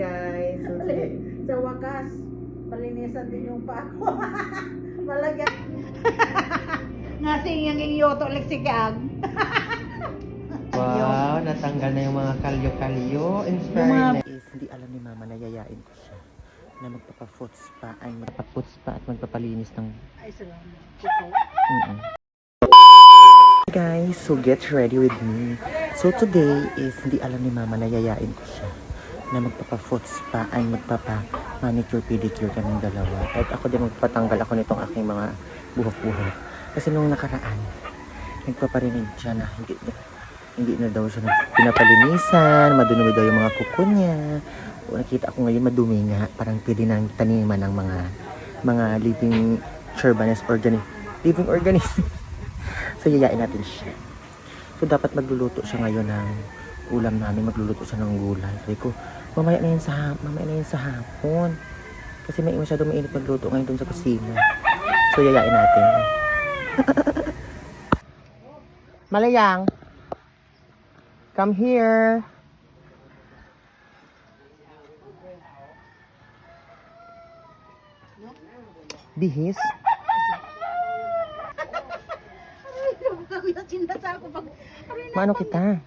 guys. So, sige. Sa wakas, malinisan din yung pa ako. Malagyan. Nga singing yung yoto leksikag. Wow, natanggal na yung mga kalyo-kalyo. In Yung mga- fairness. Is, hindi alam ni mama na yayain ko siya na magpapa-foot spa ay magpapa-foot spa at magpapalinis ng Ay, salamat. Mm-mm. Guys, so get ready with me. So today is hindi alam ni mama na yayain ko siya na magpapa-foot ay magpapa manicure pedicure kaming dalawa. At ako din magpatanggal ako nitong aking mga buhok-buhok. Kasi nung nakaraan, nagpaparinig siya na hindi, hindi na daw siya pinapalinisan, madumi daw yung mga kuko niya. O, nakita ko ngayon madumi nga, parang pwede nang taniman ng mga mga living urbanist organi living organism. so, yayain natin siya. So, dapat magluluto siya ngayon ng ulam namin. Magluluto siya ng gulay. Sabi ko, mamaya na yan sa, mamaya na yan sa hapon. Kasi may masyado mainit magluto ngayon dun sa kusina. So, yayain natin. Malayang, come here. Bihis? Maano kita?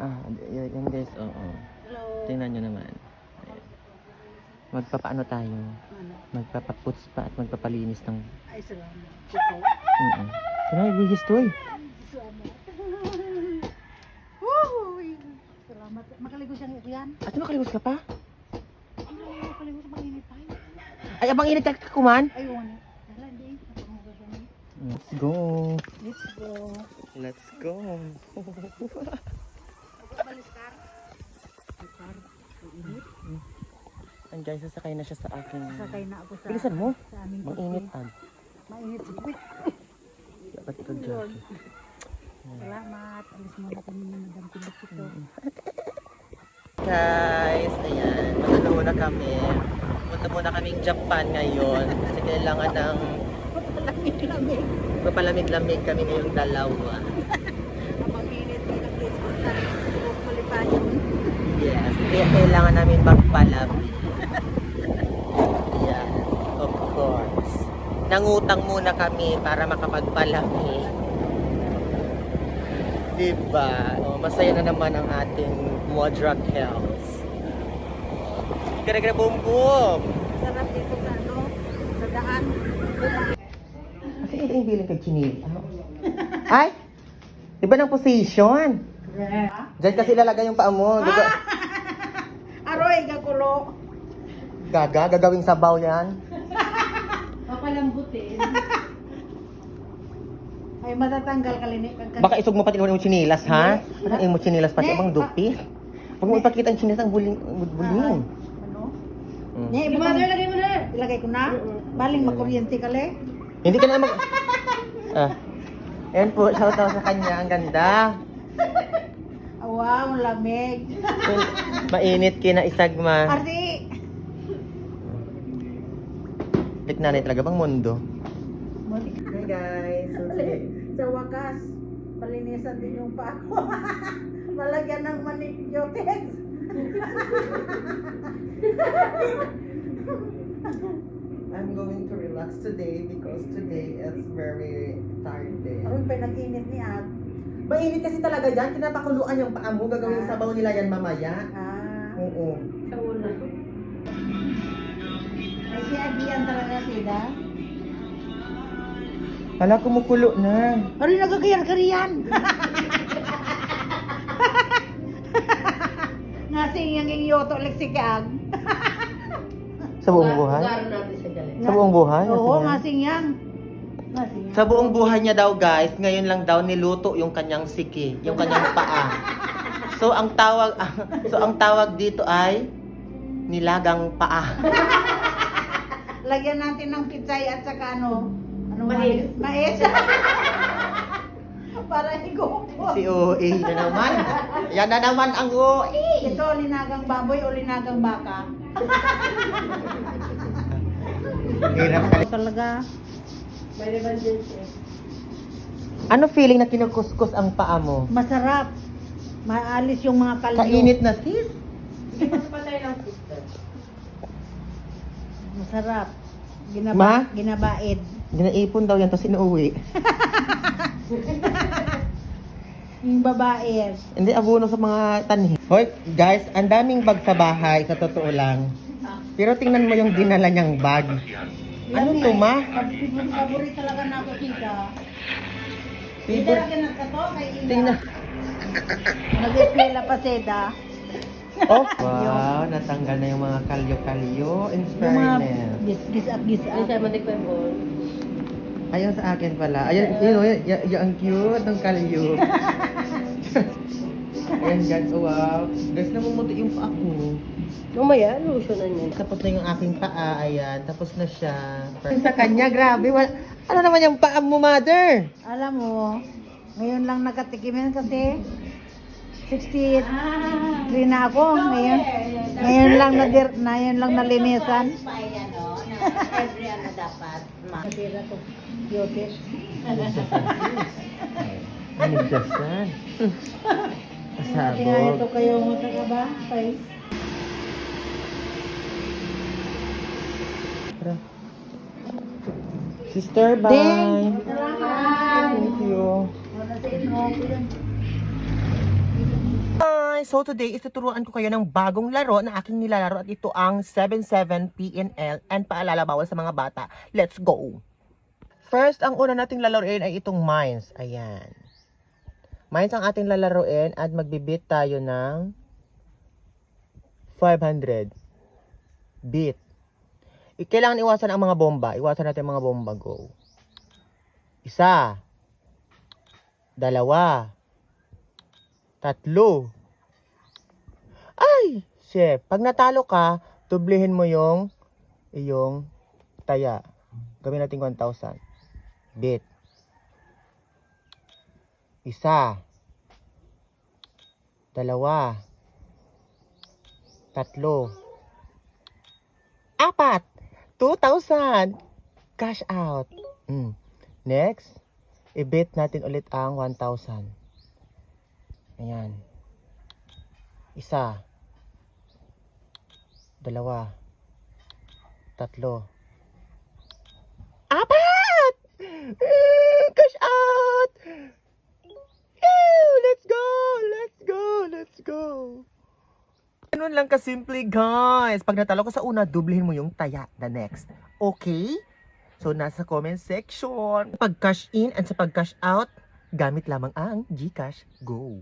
Ah, yan guys, oo. Naman. Ayan. Magpapaano tayo? Ano? Magpapaputs pa at magpapalinis ng... Ay, salamat. Mm-mm. Kaya bihis to eh. Salamat. Uy! Salamat. Makaligo siyang yan. At makalimos ka pa? Ay, abang init ka kuman. Ayun. Wala, hindi. Let's go. Let's go. Let's go. And guys, sasakay na siya sa aking... Sakay na ako sa... Bilisan mo. Sa aming Ang init kotse. ag. Mainit. Dapat ito jacket. Salamat. Alis muna kami ni Madam Pilipito. Guys, ayan. Matalo muna kami. Punta muna kaming Japan ngayon. Kasi kailangan ng Lamig-lamig. mapalamig-lamig kami ngayong dalawa. Kapag init, init. Sa Kulipayan. Yes. Kaya kailangan namin magpalamig. Nangutang muna kami para makapagpalamig. Diba? O, masaya na naman ang ating Modra Health. Gara-gara boom boom! Sarap dito sa ano, sa daan. Kasi ito yung feeling kay Chinil. Ay! Iba ng position. Diyan kasi ilalagay yung paa mo. Gaga, Aroy, gakulo. gaga gagawing sabaw yan. Papalambutin. Ay, matatanggal ka linik. Baka isog mo pati yung chinilas, ha? Parang yung chinilas pa siya, bang dupi. Huwag mo ipakita yung chinilas ang buling. buling. Ano? Mm. Nya, iba mo ilagay mo na. Ilagay ko na. Baling makuryente ka le. Hindi ka na mag... ah. Ayan po, shout out sa kanya. Ang ganda. Ah, wow, lamig. Mainit kina isagma. Ardi. Tikna na talaga bang mundo? Hey guys, so sige. Sa wakas, malinisan din yung pa ako. Malagyan ng manicure I'm going to relax today because today is very tired day. Aroy pa nag-init ni Ad. Mainit kasi talaga dyan. Kinapakuluan yung paa mo. Gagawin sabaw nila yan mamaya. Ah. Oo. Sa una. Ay, si Adian talaga sila. Hala, kumukulo na. Aroy, nagagayan ka riyan. Nga singing yung yoto leksikag. Sa buong buhay? Sa buong buhay? Oo, Kasi nga yan. singyang. Sa buong buhay niya daw guys, ngayon lang daw niluto yung kanyang siki, yung kanyang paa. So ang tawag so ang tawag dito ay nilagang paa. Lagyan natin ng pitsay at saka ano, ano Mais. Mais. Para higupo. Si OA na naman. Yan na naman ang OA. Ito, linagang baboy o linagang baka. Hirap ka. Talaga. May redundancy. Ano feeling na kinukuskus ang paa mo? Masarap. Maalis yung mga kalyo. Kainit na sis. Mas patay lang sister. Masarap. Ma? Ginaba, ginabaid. Ginaipon daw yan, tapos inuwi. Yung babae. Hindi, abuno sa mga tanhi. Hoy, guys, ang daming bag sa bahay, sa totoo lang. Pero tingnan mo yung dinala niyang bag. Ano to, ma? Paborito talaga na ako. Hindi Favorite-. Tingnan. Nag-display la paseda. Oh, wow, natanggal na yung mga kalyo-kalyo. In Yung mga fairness. gis, gis at gis Hindi siya matikman mo. Ayun sa akin pala. Ayun, yun, yun, yun, yun, ang cute ng kalyo. Ayan guys, oh, wow. Guys, namumuti yung paa ko. Mamaya, lotionan niya. Tapos na yung aking paa, ayan. Tapos na siya. Sa kanya, grabe. Wal- ano naman yung paa mo, mother? Alam mo, ngayon lang nakatikimin kasi 63 na ako. Ngayon, ngayon lang na ngayon lang nalinisan. Every ano dapat. Ma. Natira ko. Yotis. Ano dasan? Tingnan ito Pasabog. kayo mo ka ba? Face. Sister, bye. Thank you. Hi! So today is tuturuan ko kayo ng bagong laro na aking nilalaro at ito ang 77 PNL and paalala bawal sa mga bata. Let's go! First, ang una nating lalaroin ay itong mines. Ayan. Mines ang ating lalaroin at magbibit tayo ng 500 bit. Kailangan iwasan ang mga bomba. Iwasan natin mga bomba. Go. Isa. Dalawa. Tatlo. Ay! Chef, pag natalo ka, tublihin mo yung iyong taya. Gawin natin 1,000. Bit. Isa. Dalawa. Tatlo. Apat. 2,000. Cash out. Mm. Next, i-bit natin ulit ang 1,000. Ayan. Isa. Dalawa. Tatlo. Apat! Mm, Cash out! Ew, let's go! Let's go! Let's go! Ganun lang kasimple, guys. Pag natalo ka sa una, dublihin mo yung taya the next. Okay? So, nasa comment section. Pag cash in and sa pag cash out, gamit lamang ang GCash Go.